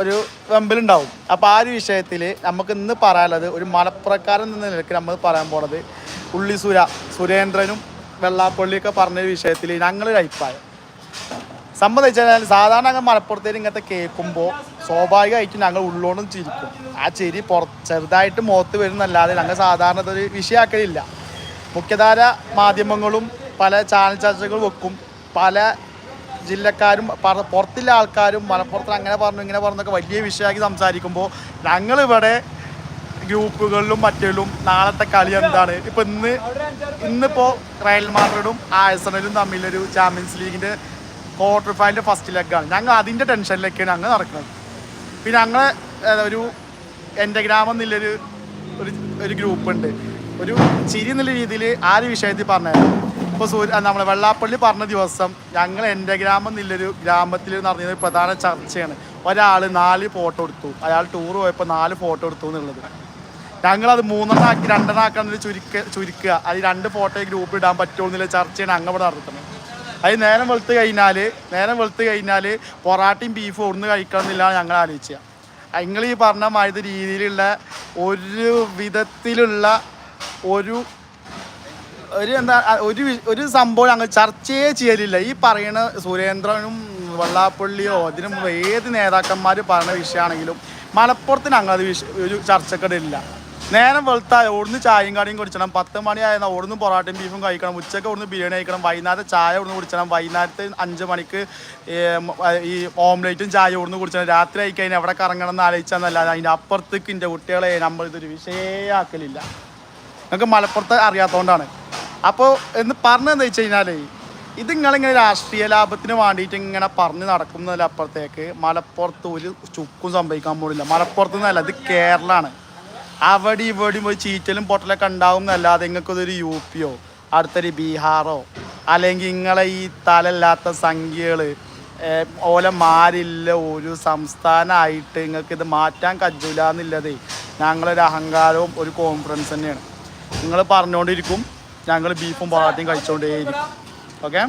ഒരു വെമ്പലുണ്ടാവും. അപ്പോൾ ആ ഒരു വിഷയത്തിൽ നമുക്ക് ഇന്ന് പറയാനുള്ളത് ഒരു മലപ്പുറക്കാരൻ എന്ന നിലയ്ക്ക് നമ്മൾ പറയാൻ പോണത് ഉള്ളി സുര സുരേന്ദ്രനും വെള്ളാപ്പള്ളിയൊക്കെ പറഞ്ഞൊരു വിഷയത്തിൽ ഞങ്ങളൊരു അഭിപ്രായം. സംബന്ധിച്ചാൽ സാധാരണ ഞങ്ങൾ മലപ്പുറത്തേക്ക് ഇങ്ങനത്തെ കേൾക്കുമ്പോൾ സ്വാഭാവികമായിട്ടും ഞങ്ങൾ ഉള്ളോണ്ടും ചിരിക്കും. ആ ചിരി പുറ ചെറുതായിട്ട് മുഖത്ത് വരുന്നല്ലാതെ ഞങ്ങൾ സാധാരണ ഒരു വിഷയമാക്കലില്ല മുഖ്യധാര മാധ്യമങ്ങളും പല ചാനൽ ചർച്ചകൾ വെക്കും. പല ജില്ലക്കാരും പറ- പുറത്തുള്ള ആൾക്കാരും മലപ്പുറത്ത് അങ്ങനെ പറഞ്ഞു ഇങ്ങനെ പറഞ്ഞൊക്കെ വലിയ വിഷയമാക്കി സംസാരിക്കുമ്പോൾ ഞങ്ങളിവിടെ ഗ്രൂപ്പുകളിലും മറ്റേലും നാളത്തെ കളി എന്താണ്? ഇപ്പൊ ഇന്ന് ഇന്നിപ്പോ റയൽ മാഡ്രിഡും ആഴ്സണലും തമ്മിലൊരു ചാമ്പ്യൻസ് ലീഗിന്റെ ക്വാർട്ടർ ഫൈനലിന്റെ ഫസ്റ്റ് ലെഗാണ് ഞങ്ങൾ അതിന്റെ ടെൻഷനിലേക്കാണ് ഞങ്ങൾ നടക്കുന്നത്. പിന്നെ ഞങ്ങൾ ഒരു എന്റെ ഗ്രാമം എന്നുള്ളൊരു ഒരു ഗ്രൂപ്പ് ഉണ്ട്. ഒരു ചിരി എന്നുള്ള രീതിയിൽ ആ ഒരു വിഷയത്തിൽ പറഞ്ഞത് ഇപ്പോൾ സൂര്യ നമ്മളെ വെള്ളാപ്പള്ളി പറഞ്ഞ ദിവസം ഞങ്ങൾ എന്റെ ഗ്രാമം എന്നുള്ളൊരു ഗ്രാമത്തിൽ നടന്ന പ്രധാന ചർച്ചയാണ്. ഒരാൾ നാല് ഫോട്ടോ എടുത്തു. അയാൾ ടൂർ പോയപ്പോൾ നാല് ഫോട്ടോ എടുത്തു എന്നുള്ളത്. ഞങ്ങളത് മൂന്നെണ്ണാക്കി രണ്ടെണ്ണാക്കാണെന്ന് ചുരുക്ക ചുരുക്കുക. അത് രണ്ട് ഫോട്ടോ ഗ്രൂപ്പ് ഇടാൻ പറ്റുള്ളൂ എന്നുള്ള ചർച്ചയാണ് അങ്ങ് ഇവിടെ നടത്തുന്നത്. അത് നേരം വെളുത്ത് കഴിഞ്ഞാൽ നേരം വെളുത്ത് കഴിഞ്ഞാൽ പൊറാട്ടയും ബീഫും ഒന്ന് കഴിക്കണം എന്നില്ലാണ് ഞങ്ങൾ ആലോചിക്കുക നിങ്ങൾ ഈ പറഞ്ഞ മഴ രീതിയിലുള്ള ഒരു വിധത്തിലുള്ള ഒരു ഒരു എന്താ ഒരു ഒരു സംഭവം ഞങ്ങൾ ചർച്ചയെ ചെയ്യലില്ല. ഈ പറയുന്ന സുരേന്ദ്രനും വള്ളാപ്പള്ളിയോ അതിനും ഏത് നേതാക്കന്മാർ പറയുന്ന വിഷയമാണെങ്കിലും മലപ്പുറത്ത് ഞങ്ങളത് വിഷ ഒരു ചർച്ചക്കടില്ല. നേരം വെളുത്താൽ ഓടുന്ന് ചായയും കടിയും കുടിച്ചണം. പത്ത് മണിയായിരുന്ന ഓടുന്ന് പൊറാട്ടയും ബീഫും കഴിക്കണം. ഉച്ചയ്ക്ക് ഓടുന്ന് ബിരിയാണി കഴിക്കണം. വൈകുന്നേരത്തെ ചായ ഓടുന്ന് കുടിച്ചണം. വൈകുന്നേരത്തെ അഞ്ച് മണിക്ക് ഈ ഓംലേറ്റും ചായ ഓടുന്ന് കുടിച്ചണം. രാത്രി ആയി കഴിഞ്ഞാൽ എവിടെ കറങ്ങണം എന്ന് ആലോചിച്ചാന്നല്ലാതെ അതിന്റെ അപ്പുറത്തേക്ക് എന്റെ കുട്ടികളെ നമ്മളിതൊരു വിഷയമാക്കലില്ല നിങ്ങൾക്ക് മലപ്പുറത്ത് അറിയാത്തതുകൊണ്ടാണ് അപ്പോൾ എന്ന് പറഞ്ഞതെന്ന് വെച്ച് കഴിഞ്ഞാൽ ഇത് നിങ്ങളിങ്ങനെ രാഷ്ട്രീയ ലാഭത്തിന് വേണ്ടിയിട്ട് ഇങ്ങനെ പറഞ്ഞ് നടക്കുന്നതിൽ അപ്പുറത്തേക്ക് മലപ്പുറത്ത് ഒരു ചുക്കും സംഭവിക്കാൻ പോലില്ല മലപ്പുറത്ത് നിന്നല്ല ഇത് കേരളമാണ് അവിടെ ഇവിടെയും പോയി ചീറ്റലും പൊട്ടലൊക്കെ ഉണ്ടാവും എന്നല്ലാതെ നിങ്ങൾക്കതൊരു യു പിയോ അടുത്തൊരു ബീഹാറോ അല്ലെങ്കിൽ നിങ്ങളെ ഈ തലല്ലാത്ത സംഖ്യകൾ ഓല മാരില്ല ഒരു സംസ്ഥാനമായിട്ട് നിങ്ങൾക്ക് ഇത് മാറ്റാൻ കഴിയില്ല എന്നുള്ളതേ ഞങ്ങളൊരു അഹങ്കാരവും ഒരു കോൺഫിഡൻസ് തന്നെയാണ്. നിങ്ങൾ പറഞ്ഞുകൊണ്ടിരിക്കും ഞങ്ങൾ ബീഫും പൊറാട്ടയും കഴിച്ചുകൊണ്ടേയിരിക്കും ഓക്കെ